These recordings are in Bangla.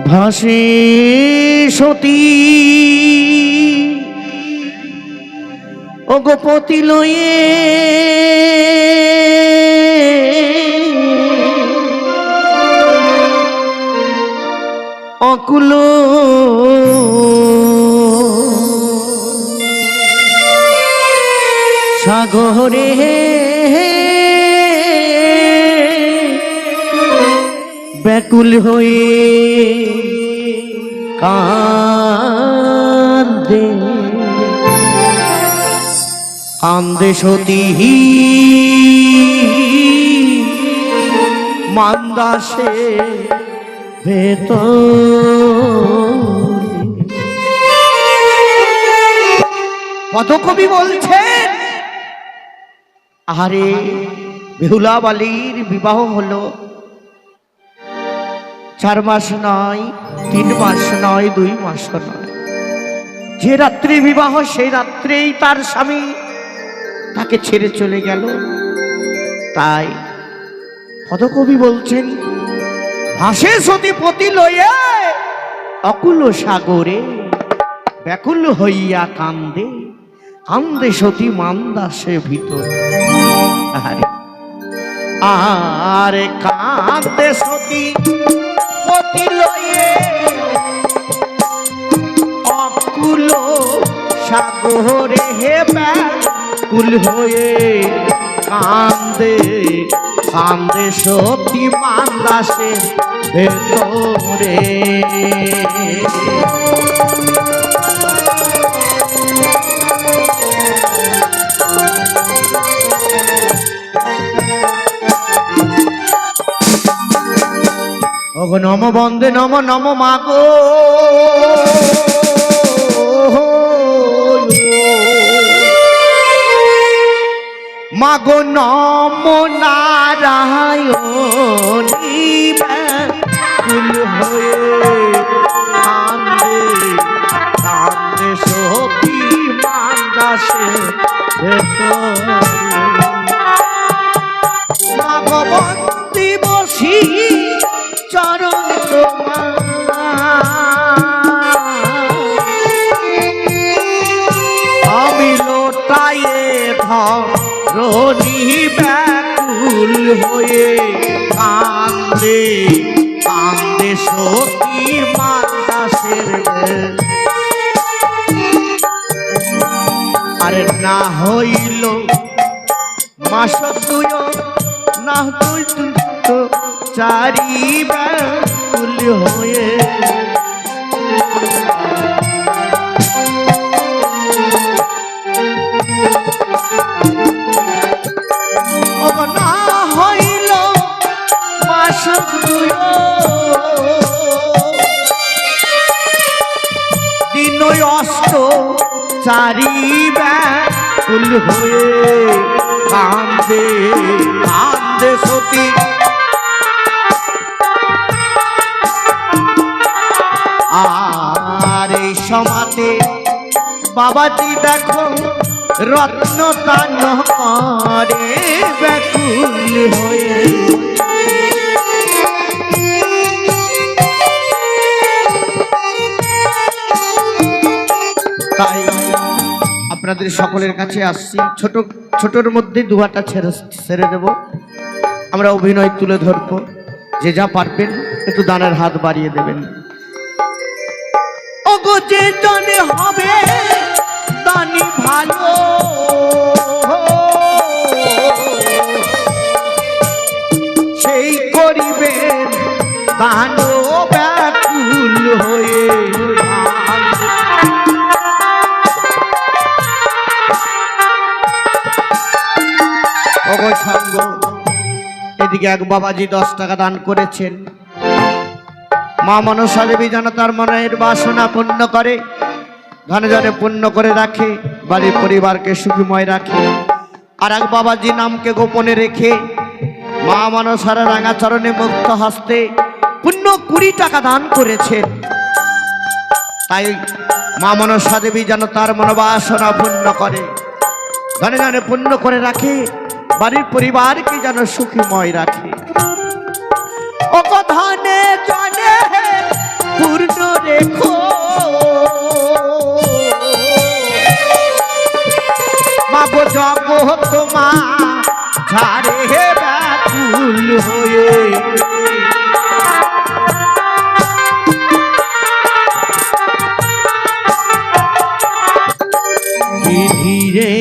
ভাসে সতী। ও গোপতি লয়ে অকুল। সাগরে ব্যাকুল হয়ে কান্দে। কান্দে সতী। মান্দাসে ভেত পদকবি বলছেন আরে বেহুলা বালির বিবাহ হলো চার মাস নয়, তিন মাস নয়, দুই মাস নয়। যে রাত্রে বিবাহ, সেই রাত্রেই তার স্বামী তাকে ছেড়ে চলে গেল। তাই পদকবি বলছেন, ভাসে সতী পতি লয়ে অকুল সাগরে, ব্যাকুল হইয়া কান্দে কান্দে সতী মান্দাসে ভিতর। আরে আরে কান্দে সতী পতি লয়ে অকুল সাগরে হে ব্যাকুল হয়ে কান্দে কান্দে সতী মান্দাসে ভেতরে। ওগো নম বন্দে নম নম মাগো মাগো নম নারায়ণী ব্যাকুল হয়ে কান্দে কান্দে সতী মাতাসের আরে না হইল, মাস তুই না তুই তো চারি ব্যাকুল হয়ে চারি ব্যাকুল হয়ে কান্দে কান্দে সতী। আর এই সমাতে বাবাজি দেখো, রত্ন দান করে ব্যাকুল হয়ে। তাই আপনাদের সকলের কাছে আসছি। ছোট, ছোটর মধ্যে দুহাটা ছেড়ে ছেড়ে দেব। আমরা অভিনয় তুলে ধরব। যে যা পারবেন, একটু দানের হাত বাড়িয়ে দেবেন। হবে, দানি ভালো। অবয় সাঙ্গ। এদিকে এক বাবাজি দশ টাকা দান করেছেন। মা মনসা দেবী যেন তার মনের বাসনা পূর্ণ করে, ধনে ধনে পূর্ণ করে রাখে বাড়ির পরিবারকে সুখীময় রাখে। আর এক বাবাজি নামকে গোপনে রেখে মা মনসার রাঙা চরণে মুক্ত হস্তে পুণ্য কুড়ি টাকা দান করেছেন। তাই মা মনসা দেবী যেন তার মনোবাসনা পূর্ণ করে, ধনে ধনে পূর্ণ করে রাখে বাড়ির পরিবারকে যেন সুখীময় রাখে। ও ধনে জনে রেখো। মাগো জগত মা ঝাড়ে ব্যাকুল হয়ে। ধীরে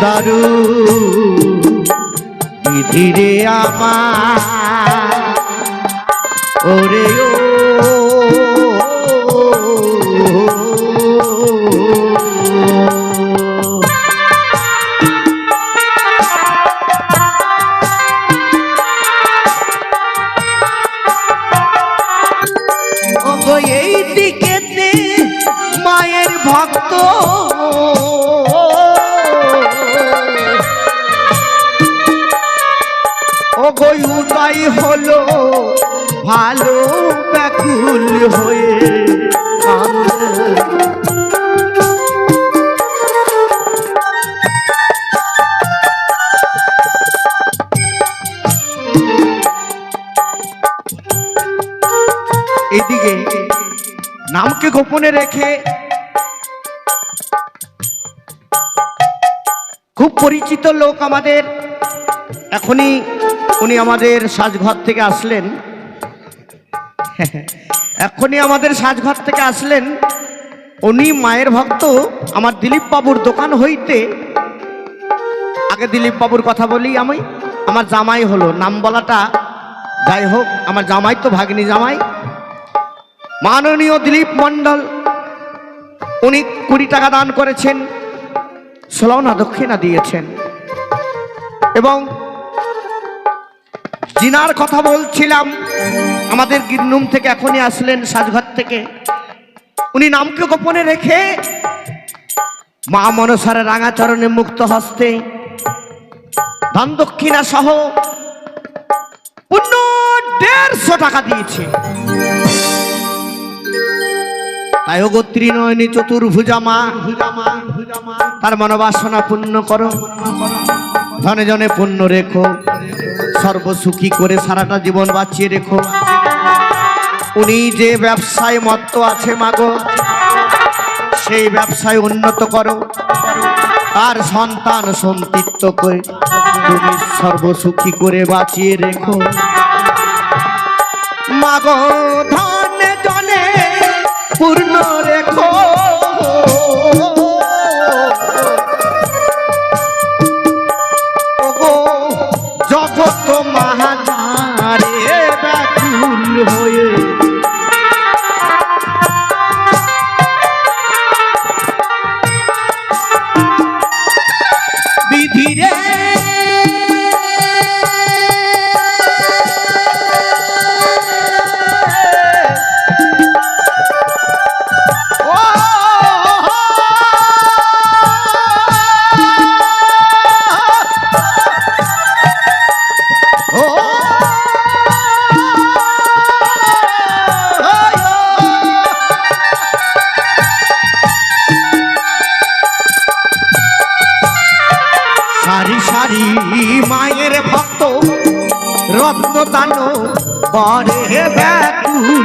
দারু। ধীরে আমার। ওরে ও। এই দিকেতে মায়ের ভক্ত হলো ভালো ব্যাকুল হয়ে এদিকে নামকে গোপনে রেখে খুব পরিচিত লোক আমাদের এখনই উনি আমাদের সাজঘর থেকে আসলেন। এখনই আমাদের সাজঘর থেকে আসলেন। উনি মায়ের ভক্ত, আমার দিলীপ বাবুর দোকান হইতে। আগে দিলীপ বাবুর কথা বলি আমি, আমার জামাই হলো, নাম বলাটা যাই হোক, আমার জামাই তো ভাগ্নি জামাই। মাননীয় দিলীপ মণ্ডল, উনি কুড়ি টাকা দান করেছেন ষোলনা দক্ষিণা দিয়েছেন। এবং জিনার কথা বলছিলাম। আমাদের গিরনুম থেকে এখনই আসলেন সাজঘর থেকে। উনি নামকে গোপনে রেখে মা মনসারের রাঙাচরণে মুক্ত হস্তে দান দক্ষিণা সহ পূর্ণ দেড়শো টাকা দিয়েছে। তাই ওগো ত্রিনয়নী চতুর্ভুজা মা, তার মনোবাসনা পূর্ণ করো। ধনে জনে পূর্ণ রেখো। সর্বসুখী করে সারাটা জীবন বাঁচিয়ে রেখো। উনি যে ব্যবসায় মত্ত আছে মাগো, সেই ব্যবসায় উন্নত করো। তার সন্তান সন্তিত্ব করে তুমি সর্বসুখী করে বাঁচিয়ে রেখো। মাগো, ধনে জনে পূর্ণ রেখো। দান করে ব্যাকুল।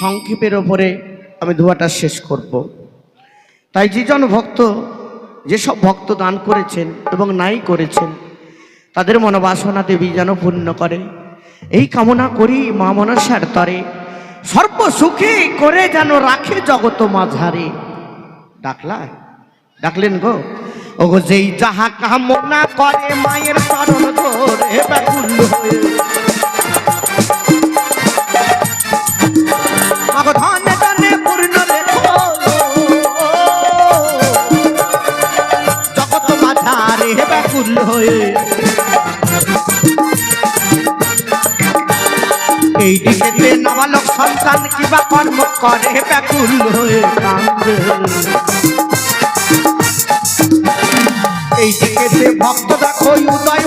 সংক্ষেপের ওপরে আমি ধোয়াটা শেষ করব। তাই যেজন ভক্ত, যেসব ভক্ত দান করেছেন এবং নাই করেছেন, তাদের মনোবাসনা দেবী যেন পূর্ণ করে। এই কামনা করি মা মনসার তরে। সর্বসুখী করে যেন রাখে জগত মাঝারে। ডাকলা? ডাকলেন গো? ও গো যেই যাহা কামনা করে মায়ের চরণ ধরে সন্তান কিবা কর্ম করে ব্যাকুল হয়ে কাঁদে এই দিকে ভক্ত দেখো উদয়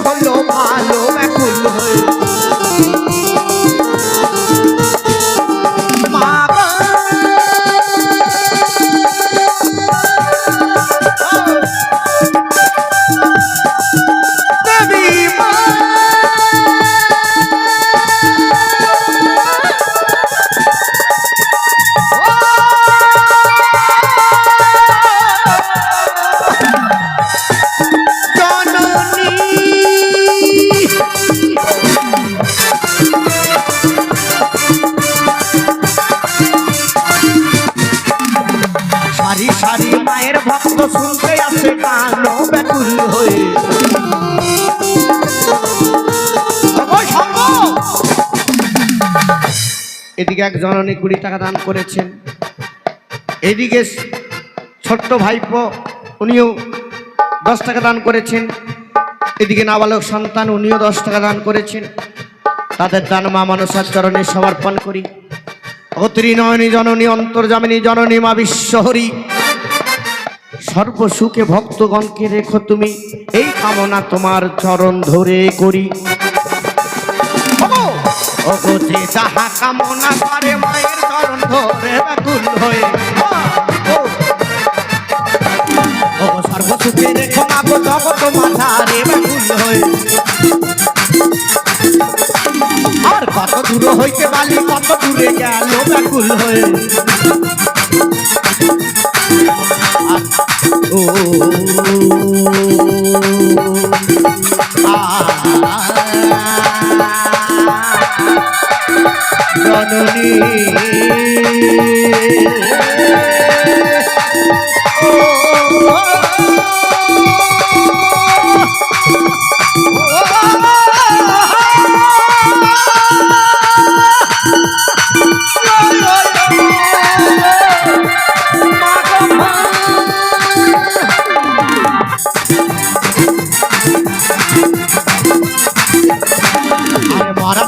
এদিকে এক জননী কুড়ি টাকা দান করেছেন। এদিকে ছোট্ট ভাইপো, উনিও দশ টাকা দান করেছেন। এদিকে নাবালক সন্তান, উনিও দশ টাকা দান করেছেন। তাদের দান মা মনসার চরণে সমর্পণ করি। অত্রি নয়নী জননী, অন্তর্জামিনী জননী মা বিশ্বহরি। সর্বসুখে ভক্তগণকে রেখো তুমি, এই কামনা তোমার চরণ ধরে করি। যে যাহা কামনা করে মায়ের চরণ ধরে ব্যাকুল হয়ে। আর কত দূর হইতে বালি, কত দূরে গেল ব্যাকুল হয়ে। ও। আ জননী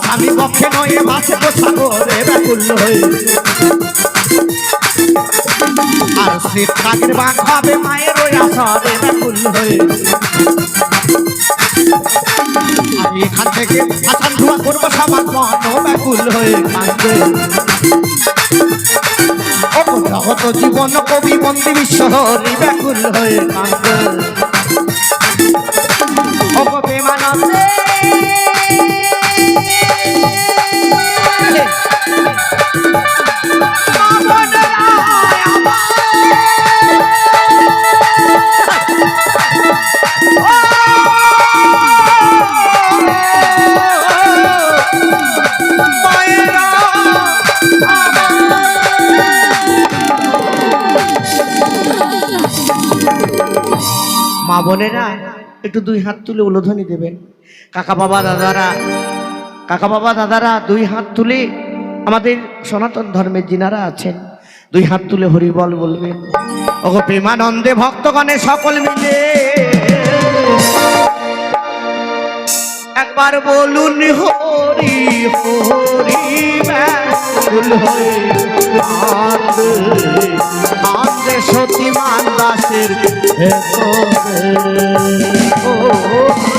স্বামী পক্ষে নয় মাছে তো সাগরে। ব্যাকুল হয়ে আর শীত কাকের বাঘ হবে মায়ের ওই আসরে ব্যাকুল হয়ে আর এখান থেকে আসান ধোয়া করব সবার মন ব্যাকুল হয়ে জগত জীবন কবি, বন্দি বিশ্বহরি ব্যাকুল হয়ে কান্দে ও প্রেমানন্দে বোনেরা, একটু দুই হাত তুলে উলোধনি দেবেন। কাকা বাবা দাদারা, কাকা বাবা দাদারা, দুই হাত তুলে আমাদের সনাতন ধর্মের যিনারা আছেন, দুই হাত তুলে হরিবল বলবেন। ওগো প্রেমানন্দে ভক্তগণে সকল মিলে একবার বলুন হরি হরি, ব্যাকুল আমাদের সতীমান দাসের ও ও।